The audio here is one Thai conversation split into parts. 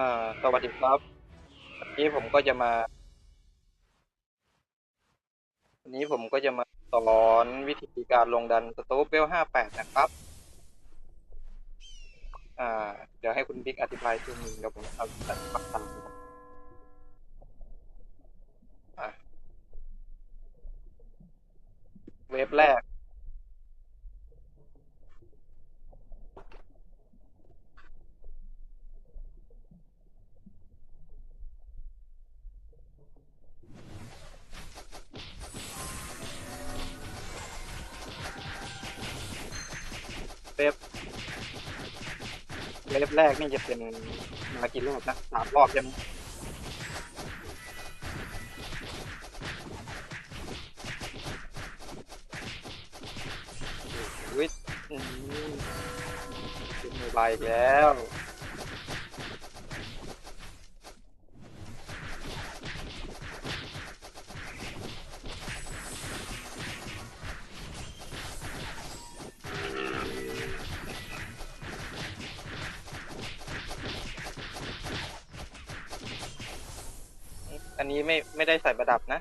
อ่าสวัสดีครับวันนี้ผมก็จะมาวันนี้ผมก็จะมาสอนวิธีการลงดันสตูปเวลห้าแปดนะครับ อ่า เดี๋ยวให้คุณบิ๊กอธิบายช่วนึงเดี๋ยวผมเอาตัดปักตามเว็บแรก เวฟเวฟแรกนี่จะเป็นมากี่รูปนะสามรอบใช่ไหมโอ้ยอืมเป็นโมบายอีกแล้ว นี้ไม่ไม่ได้ใส่ประดับนะ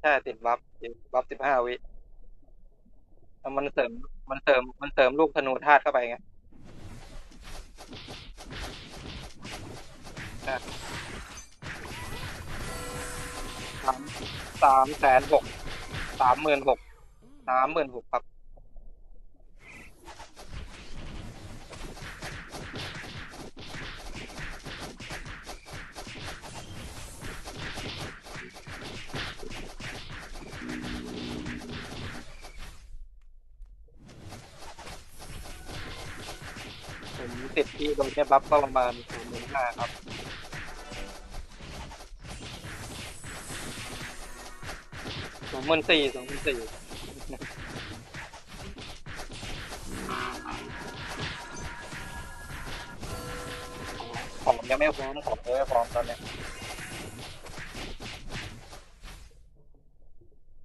ใช่ติดบัฟติดบัฟสิบห้าวิแล้วมันเสริมมันเสริมมันเสริมลูกธนูธาตุเข้าไปไงสามสามแสนหกสามหมื่นหกสามหมื่นหกครับ ที่โดนเนี่ยบัฟก็ประมาณสามหมื่นห้าครับ สองหมื่นสี่สองหมื่นสี่ของยังไม่พร้อมของยังไม่พร้อมตอนเนี้ย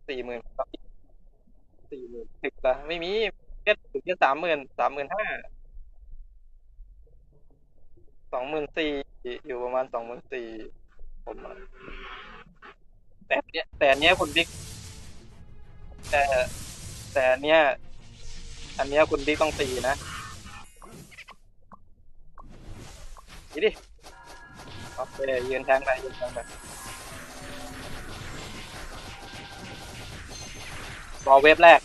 สี่หมื่นครับสี่หมื่นสิบละไม่มีแค่ถึงแค่สามหมื่นสามหมื่นห้า สองหมื่นสี่อยู่ประมาณสองหมื่นสี่ผมอะแต่เนี้ยแต่อันเนี้ยคุณบิ๊กแต่แต่อันเนี้ยอันเนี้ยคุณบิ๊กต้องตีนะนี่ดิโอเคยืนแทงไปยืนแทงไปรอเวฟแรก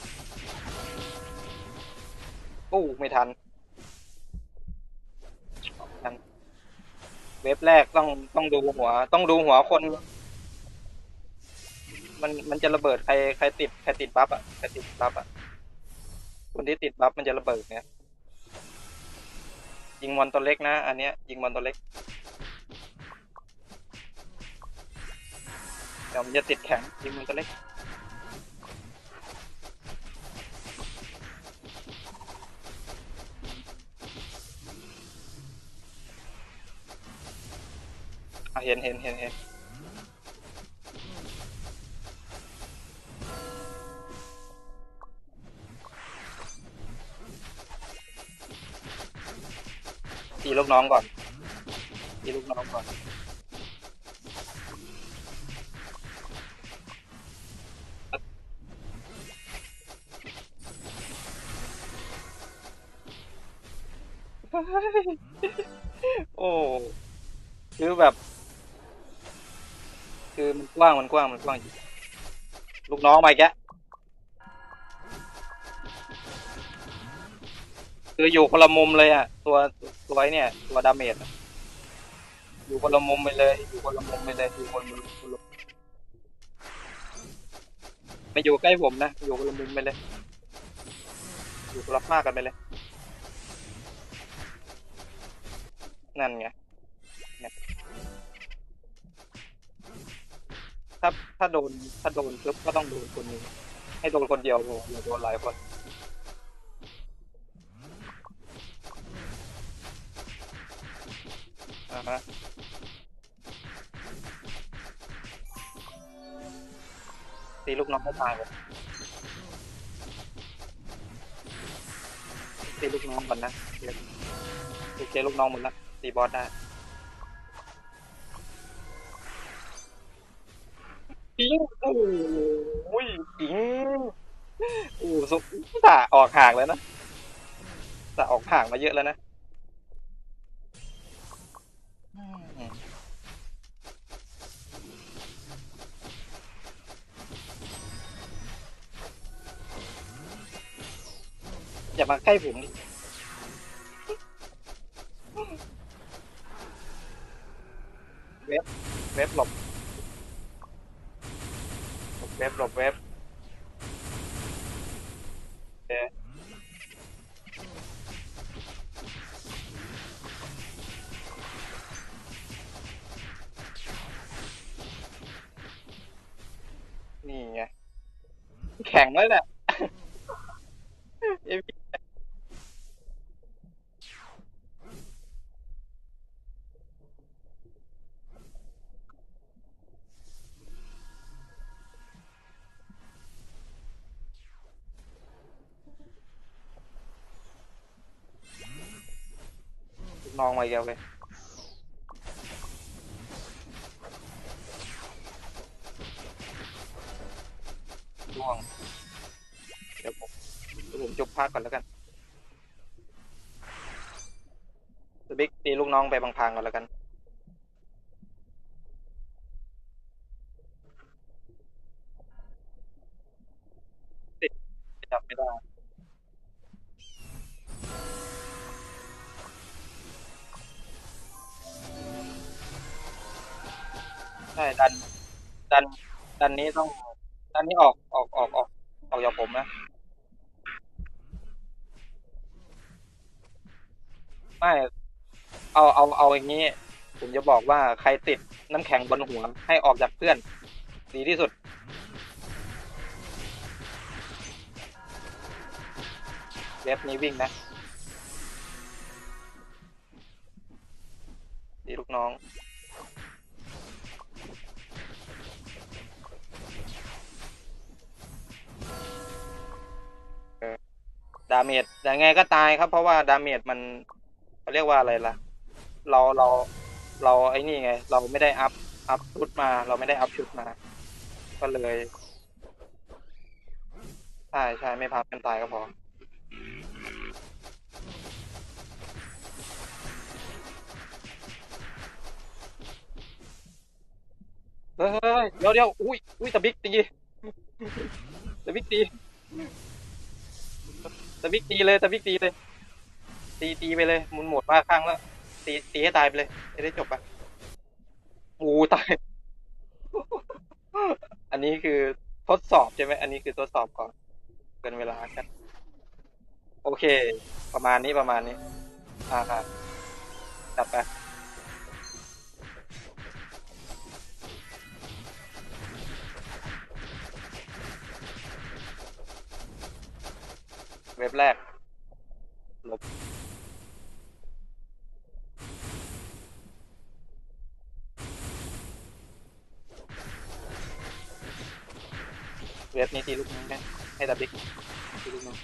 อู้ไม่ทันทัน เว็บแรกต้องต้องดูหัว ต้องดูหัวคน มันมันจะระเบิดใครใครติดใครติดบัฟอะใครติดบัฟอะคนที่ติดบัฟมันจะระเบิดเนี่ยยิงมอนตัวเล็กนะ อันเนี้ย ยิงมอนตัวเล็กเดี๋ยวมันจะติดแข็งยิงมอนตัวเล็ก เห็นเห็นเห็นเห็นตีลูกน้องก่อนตีลูกน้องก่อนโอ้ คือแบบ คือมันกว้างมันกว้างมันกว้างจริงลูกน้องมาอีกคืออยู่คนละมุมเลยอะ ตัวตัวไอ้เนี่ยตัวดาเมจอะอยู่คนละมุมไปเลย อยู่คนละมุมไปเลยอยู่คนละมุมคนละไม่อยู่ใกล้ผมนะอยู่คนละมุมไปเลย อยู่คนละภาคกันไปเลย นั่นไง ถ้าถ้าโดนถ้าโดนปุ๊บก็ต้องโดนคนหนึงให้โดนคนเดียวพออย่าโดนหลายคนอ่าฮะตีลูกน้องไม่ตายเลยตีลูกน้องก่อนนะโอเคลูกน้องหมดละตีบอสได้ อ้ยจิงโอ้สุสาออกห่างแล้วนะสาออกห่างมาเยอะแล้วนะอืมอย่ามาใกล้ผมดิเว็บเว็บหลบ หล องมาอีกแล้วเลยล่วง เดี๋ยวผมเดี๋ยวผมจบภาคก่อนแล้วกันสบิ๊กตีลูกน้องไปบางพางก่อนแล้วกัน ติดจับไม่ได้ ใช่ดัน ดัน ดันนี้ต้อง ดันนี้ออกออกออกออกออกจากผมนะ ไม่ เอาเอาเอาอย่างนี้ ผมจะบอกว่าใครติดน้ำแข็งบนหัว ให้ออกจากเพื่อน ดีที่สุดเว็บนี้วิ่งนะดีลูกน้อง ดาเมจยังไงก็ตายครับ เพราะว่าดาเมจมันเขาเรียกว่าอะไรล่ะ เราเราเราไอ้นี่ไง เราไม่ได้อัพอัพชุดมา เราไม่ได้อัพชุดมา ก็เลยใช่ใช่ไม่พับกันตายก็พอเฮ้ยเดี๋ยวเดี๋ยวอุ้ยอุ้ยตะบิ๊กตีตะบิ๊กตี ตะบิ๊กตีเลยตะบิ๊กตีเลย ตีตีไปเลยมุนหมดมาข้างแล้วตีตีให้ตายไปเลยจะได้จบปะโอ้ตาย อันนี้คือทดสอบใช่ไหมอันนี้คือทดสอบก่อนเกินเวลาครับโอเค ประมาณนี้ประมาณนี้ อ่าครับจับไป ว็บแรกลบเว็บนี้ตีลูกน้องได้ให้ดับบิ๊กตีลูกน้อง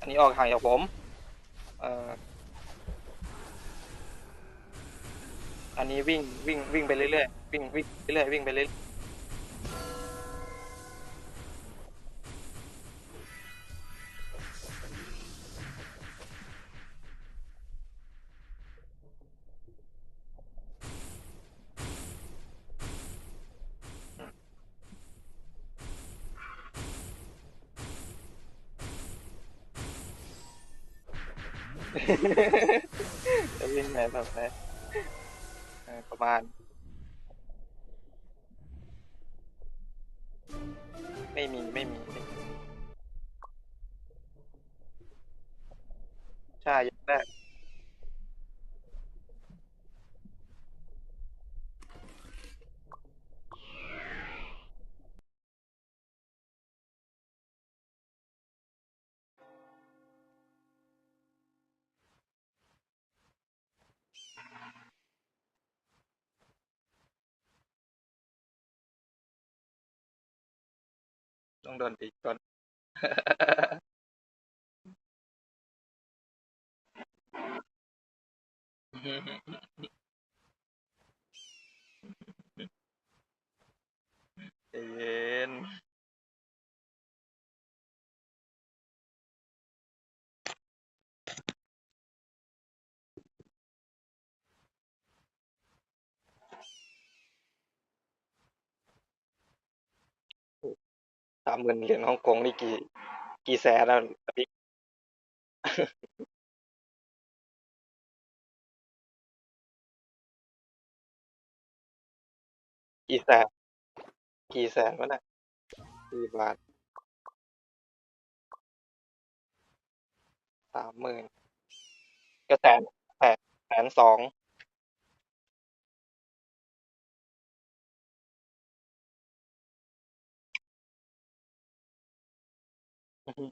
อันนี้ออกห่างจากผม เอ่อ อันนี้วิ่งวิ่งวิ่งไปเรื่อยๆวิ่งวิ่งไปเรื่อยวิ่งไปเรื่อยจะวิ่งไปแบบไหน ประมาณ ต้องโดนตีก่อนใจเย็น สามหมื่นเหรียญฮ่องกงนี่กี่ กี่แสนแล้วพี่ กี่แสน กี่แสนวะน่ะกี่บาทสามหมื่นก็แสนแสนแสนสอง อือฮึ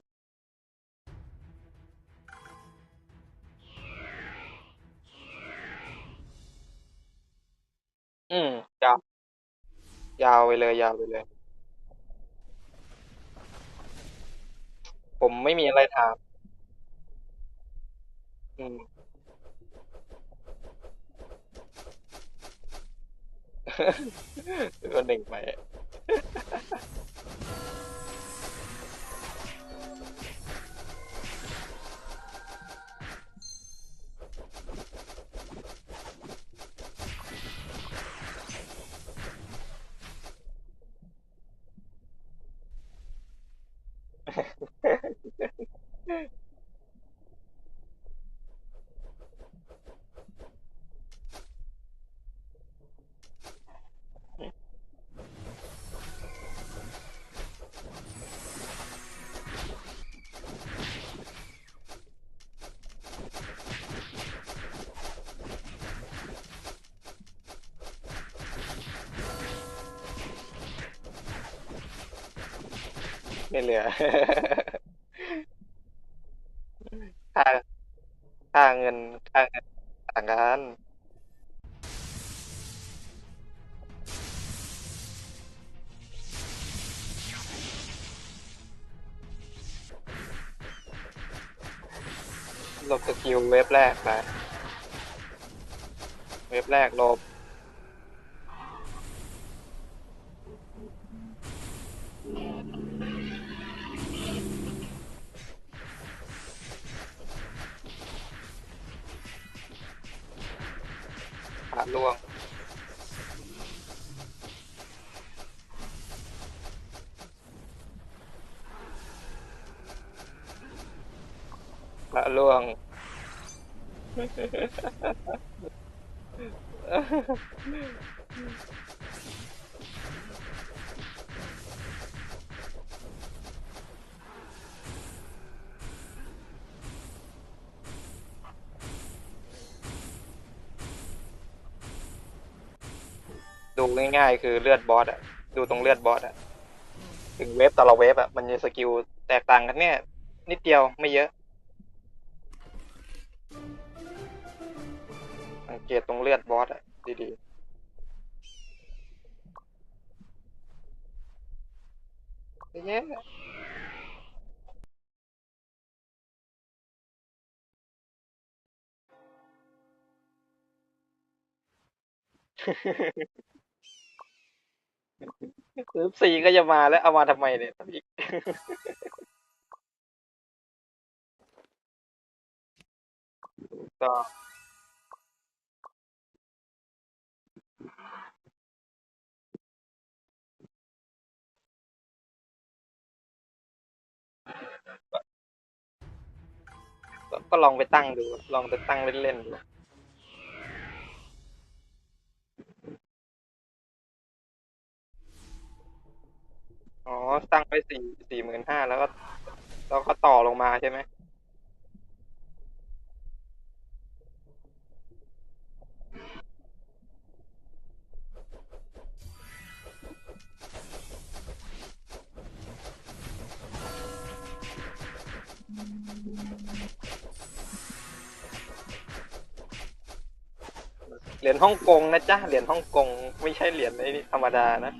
อืมยาวยาวไปเลยยาวไปเลย ผมไม่มีอะไรถาม อืมก็หนึ่งไป ไม่เหลือ ค่าค่าเงินค่าเงินต่างกันลบสกิลเว็บแรกไป เว็บแรกลบ ขาล่วง ดูง่ายๆ คือเลือดบอสอะดูตรงเลือดบอสอะถึงเวฟแต่ละเวฟอะมันจะสกิลแตกต่างกันเนี่ย นิดเดียวไม่เยอะ สังเกตตรงเลือดบอสอะดีๆเยอะซื้อสี่ก็จะมาแล้วเอามาทำไมเนี่ยพี่ก็ก็ ก็ลองไปตั้งดู ลองไปตั้งเล่นๆดูอ๋อตั้งไปสี่สี่หมื่นห้าแล้วก็แล้วก็ต่อลงมาใช่ไหม เหรียญฮ่องกงนะจ๊ะเหรียญฮ่องกงไม่ใช่เหรียญไอ้นี่ธรรมดานะ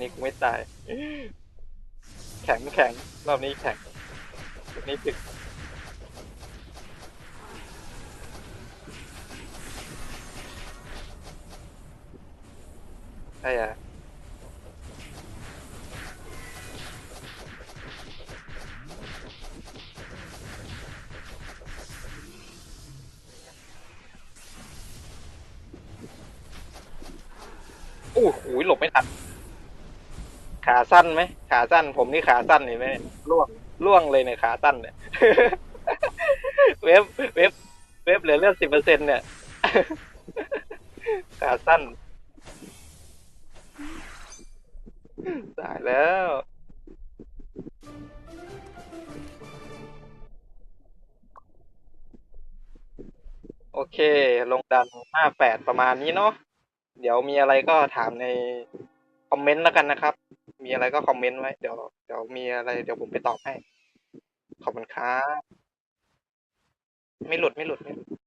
นี้กูไม่ตาย แข็งแข็งรอบนี้แข็งรอบนี้ถึกใช่อะโอ้โหหลบไม่ทันขา สั้นไหมขาสั้น ผมนี่ขาสั้นเห็นไหมล่วงล่วงเลยเนี่ยขาสั้นเนี่ยเว็บเว็บเว็บเหลือเลือดสิบเปอร์เซ็นเนี่ยขาสั้นตายแล้วโอเค ลงดันห้าแปดประมาณนี้เนาะ เดี๋ยวมีอะไรก็ถามใน คอมเมนต์แล้วกันนะครับ มีอะไรก็คอมเมนต์ไว้ เดี๋ยว เดี๋ยวมีอะไร เดี๋ยวผมไปตอบให้ ขอบคุณครับ ไม่หลุด ไม่หลุด ไม่หลุด